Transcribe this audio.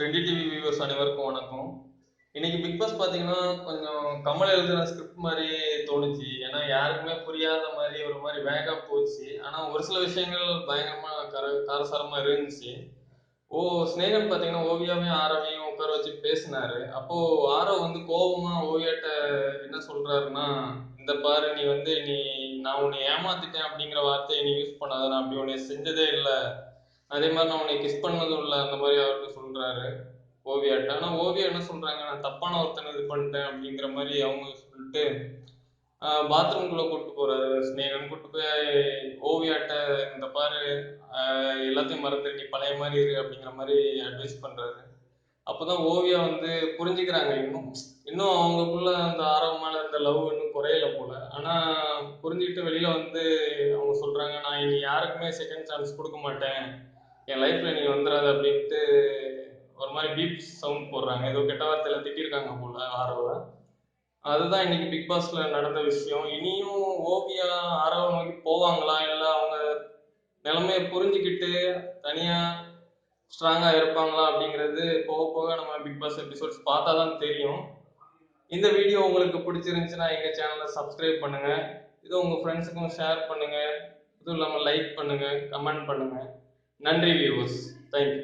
Trendy TV viewers அனைவருக்கும் வணக்கம். இன்னைக்கு பிக் பாஸ் பார்த்தீங்கன்னா கொஞ்சம் கமல் எழுதுன ஸ்கிரிப்ட் மாதிரி தோணுச்சு. ஏன்னா யாருக்குமே புரியாத மாதிரி ஒரு மாதிரி வேகா போச்சு. ஆனால் ஒரு சில விஷயங்கள் பயங்கரமாக கர காரசாரமாக இருந்துச்சு. ஓ ஸ்னேகன் பார்த்தீங்கன்னா ஓவியாவையும் ஆரவையும் உட்கார வச்சு பேசினாரு. அப்போ ஆரவ் வந்து கோபமா ஓவியாட்ட என்ன சொல்றாருன்னா இந்த பாரு நீ வந்து நீ நான் உன்னை ஏமாத்திட்டேன் அப்படிங்கிற வார்த்தையை நீ யூஸ் பண்ணாத. நான் அப்படி உன்னை செஞ்சதே இல்லை. அதே மாதிரி நான் உன்னை கிஸ் பண்ணதும் இல்லை அந்த மாதிரி அவருக்கு சொல்றாரு ஓவியாட்ட. ஆனால் ஓவியா என்ன சொல்றாங்க? நான் தப்பான ஒருத்தனை இது பண்ணிட்டேன் அப்படிங்கிற மாதிரி அவங்க சொல்லிட்டு பாத்ரூம்குள்ளே கூப்பிட்டு போறாரு. ஸ்னேகன் கூப்பிட்டு போய் ஓவியாட்ட இந்த பாரு எல்லாத்தையும் மறந்து நீ பழைய மாதிரி இரு அப்படிங்கிற மாதிரி அட்வைஸ் பண்றாரு. அப்போதான் ஓவியா வந்து புரிஞ்சுக்கிறாங்க இன்னும். இன்னும் அவங்களுக்குள்ள அந்த ஆர்வமான அந்த லவ் இன்னும் குறையல போல. ஆனா புரிஞ்சுக்கிட்டு வெளியில வந்து அவங்க சொல்றாங்க நான் இனி யாருக்குமே செகண்ட் சான்ஸ் கொடுக்க மாட்டேன். என் லைஃப்ல நீ வந்துடாத அப்படின்ட்டு ஒரு மாதிரி பீப் சவுண்ட் போடுறாங்க. ஏதோ கெட்ட வார்த்தையில திட்டிருக்காங்க போல ஆரவை அதுதான் இன்னைக்கு பிக் பாஸ்ல நடந்த விஷயம். இனியும் ஓவியா ஆரவ நோக்கி போவாங்களா? இல்லை அவங்க நிலைமையை புரிஞ்சுக்கிட்டு தனியா ஸ்ட்ராங்கா இருப்பாங்களா அப்படிங்கிறது போக போக நம்ம பிக் பாஸ் எபிசோட்ஸ் பார்த்தா தான் தெரியும். இந்த வீடியோ உங்களுக்கு பிடிச்சிருந்துச்சுன்னா எங்க சேனலை சப்ஸ்கிரைப் பண்ணுங்க. இது உங்க ஃப்ரெண்ட்ஸுக்கும் ஷேர் பண்ணுங்க. இதுவும் இல்லாமல் லைக் பண்ணுங்க கமெண்ட் பண்ணுங்க. நன்றி வியூவர்ஸ் தேங்க்யூ